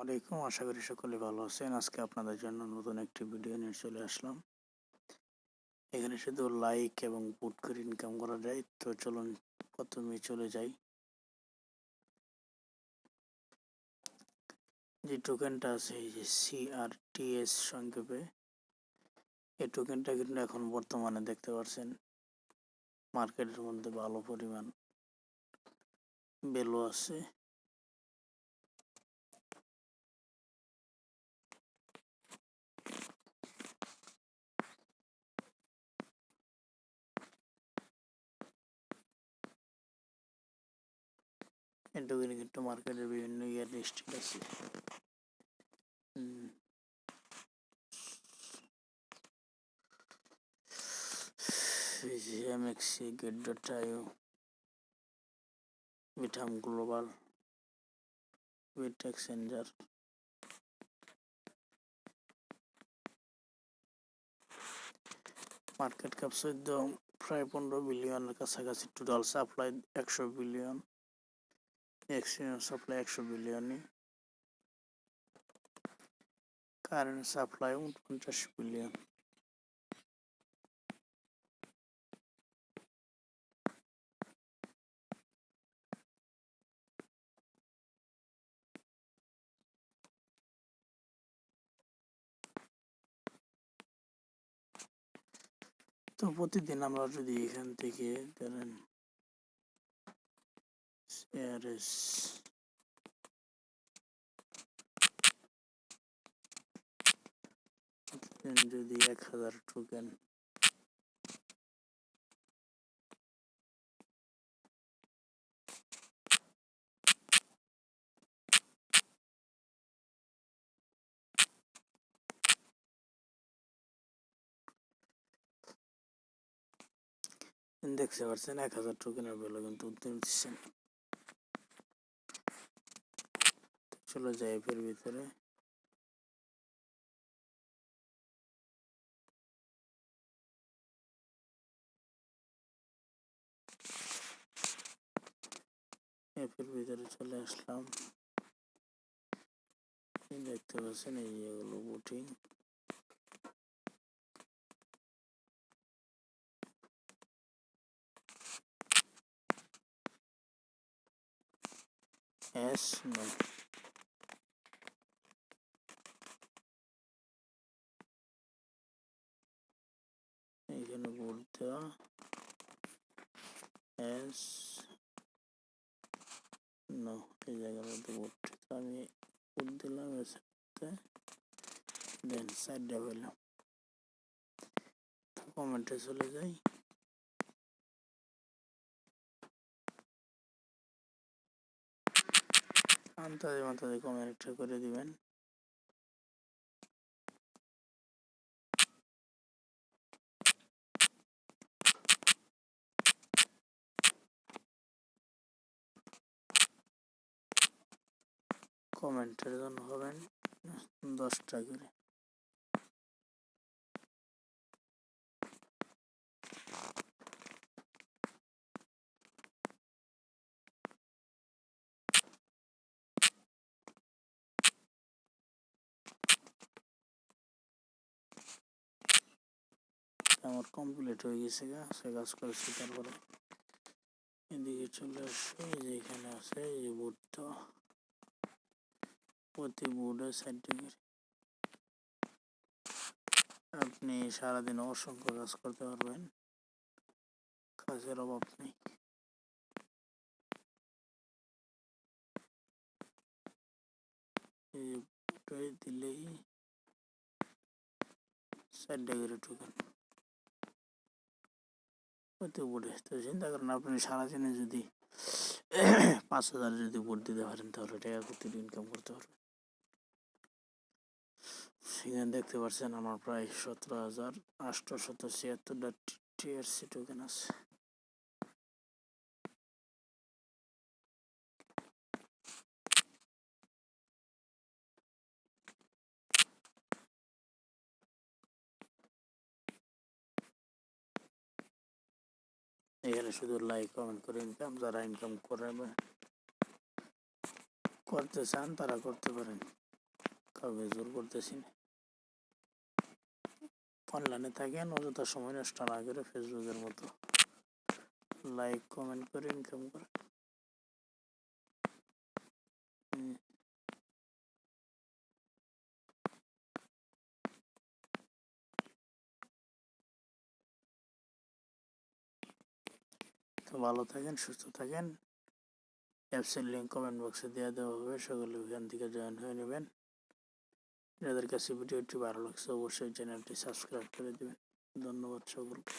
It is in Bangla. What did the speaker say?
আলাইকুম। আশা করি সকলে ভালো আছেন। আজকে আপনাদের জন্য নতুন একটি ভিডিও নিয়ে চলে আসলাম। এখানে শুধু লাইক এবং বুট করে ইনকাম করা যায়। তো চলুন প্রথমে চলে যাই। যে টোকেনটা আছে, এই যে সিআরটিএস সংক্ষেপে, এই টোকেনটা কিন্তু এখন বর্তমানে দেখতে পাচ্ছেন মার্কেটের মধ্যে ভালো পরিমাণ ভ্যালু আছে। এটুকুনি কিন্তু মার্কেটের বিভিন্ন ইয়ার লিস্টেড আছে। MEXC gate dot IO বিটাম global bit exchanger market cap চোদ্দ প্রায় পনেরো বিলিয়নের কাছাকাছি। টোটাল সাপ্লাই একশো বিলিয়ন এক্সচেঞ্জ সাপ্লাই একশো বিলিয়নই। কারেন্ট সাপ্লাই উনপঞ্চাশ বিলিয়ন। তো প্রতিদিন আমরা যদি এখান থেকে ধরেন শেয়ারেস যদি এক হাজার টোকেন দেখতে পাচ্ছেন এক হাজার টোকেনের ভ্যালু কিন্তু দিচ্ছেন চলে যায় এর ভিতরে অ্যাপের ভিতরে চলে আসলাম দেখতে পাচ্ছেন এই যেগুলো বুটিং এস নো এখানে বোর্ড দেওয়া এস নো এই জায়গার মধ্যে বোর্ড আমি বোর্ড দিলাম এর সাথে দেন সাইডে পেলাম কমেন্টে চলে যাই আন্তাজে মান্তাজে কমেন্টটা করে দিবেন কমেন্টের জন্য হবেন দশটা করে। আমার কমপ্লিট হয়ে গেছে গা, সে কাজ করেছি, তারপরে এদিকে চলে আসছে যে এখানে আছে, এই যে বোর্ডটা। প্রতি সাইড থেকে আপনি সারাদিন অসংখ্য কাজ করতে পারবেন। কাজের অভাব নেই। দিলেই সাইডটা করে ঢুকেন হতে পারে তো চিন্তা করেন, আপনি সারাদিনে যদি পাঁচ হাজার যদি ভোট দিতে পারেন, তাহলে টাকা করতে ইনকাম করতে পারবেন? সেখানে দেখতে পাচ্ছেন আমার প্রায় সতেরো হাজার আটশোশত ছিয়াত্তরটা টিআরসি টোকেন আছে। এখানে শুধু লাইক কমেন্ট করে ইনকাম যারা ইনকাম করবে করতে চান তারা করতে পারেন। কাউকে জোর করতেছি না। অনলাইনে থাকেন অযথা সময় নষ্ট না করে ফেসবুকের মতো। লাইক কমেন্ট করে ইনকাম করে। তো ভালো থাকেন, সুস্থ থাকেন। অ্যাপসের লিঙ্ক কমেন্ট বক্সে দেওয়া দেওয়া হবে। সকলে ওখান থেকে জয়েন হয়ে নেবেন। যাদের কাছে ভিডিওটি ভালো লাগছে অবশ্যই চ্যানেলটি সাবস্ক্রাইব করে দেবেন। ধন্যবাদ সকলকে।